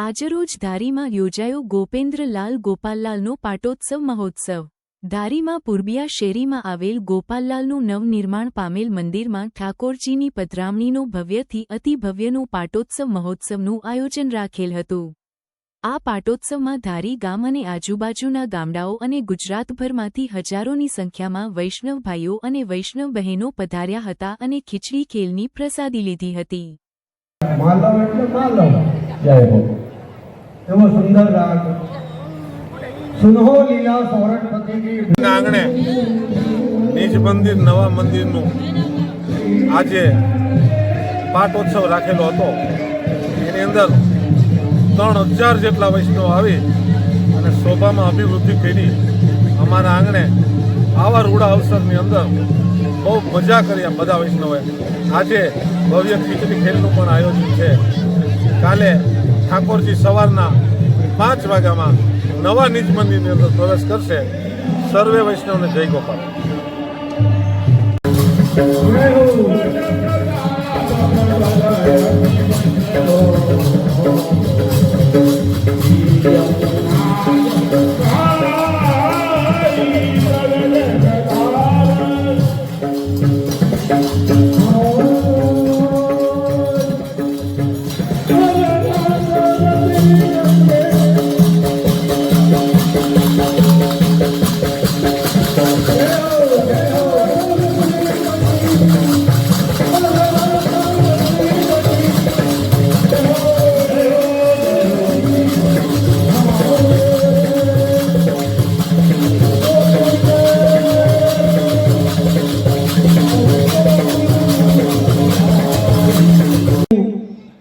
આજરોજ ધારીમાં યોજાયો ગોપેન્દ્રલાલ ગોપાલલાલનો પાટોત્સવ મહોત્સવ. ધારીમાં પૂર્બિયા શેરીમાં આવેલ ગોપાલલાલનું નવનિર્માણ પામેલ મંદિરમાં ઠાકોરજીની પધરામણીનો ભવ્યથી અતિભવ્યનો પાટોત્સવ મહોત્સવનું આયોજન રાખેલ હતું. આ પાટોત્સવમાં ધારી ગામ અને આજુબાજુના ગામડાઓ અને ગુજરાતભરમાંથી હજારોની સંખ્યામાં વૈષ્ણવ ભાઈઓ અને વૈષ્ણવ બહેનો પધાર્યા હતા અને ખીચડી ખેલની પ્રસાદી લીધી હતી. માલવ એટલે માલવ. જય સુંદર રાગ. સુનહો લીલા સોરઠપતિ કી આંગણે. નિજ મંદિર, નવા મંદિરનું આજે પાટોત્સવ રાખેલો હતો. એની અંદર ત્રણ હજાર જેટલા વૈષ્ણવ આવી અને શોભામાં અભિવૃદ્ધિ કરી અમારા આંગણે આવા રૂડા અવસરની અંદર બહુ મજા કરી આ બધા વૈષ્ણવે આજે ભવ્ય ખીચડી ખેલનું પણ આયોજન છે. કાલે ઠાકોરજી સવારના પાંચ વાગ્યામાં નવા નિજ મંદિરની અંદર પ્રવેશ કરશે. સર્વે વૈષ્ણવને જય ગોપાલ.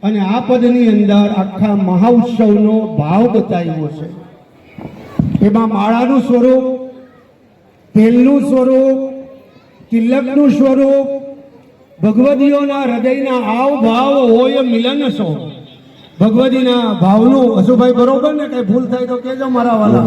અને આ પદની અંદર આખા મહાઉત્સવનો ભાવ બતાવ્યો છે. એમાં માળાનું સ્વરૂપ તેલનું સ્વરૂપ, તિલકનું સ્વરૂપ, ભગવદીઓના હૃદયના આવ ભાવ હોય મિલન સો. ભગવદીના ભાવનું હસુભાઈ બરોબર ને? કઈ ભૂલ થાય તો કેજો મારા વાલા.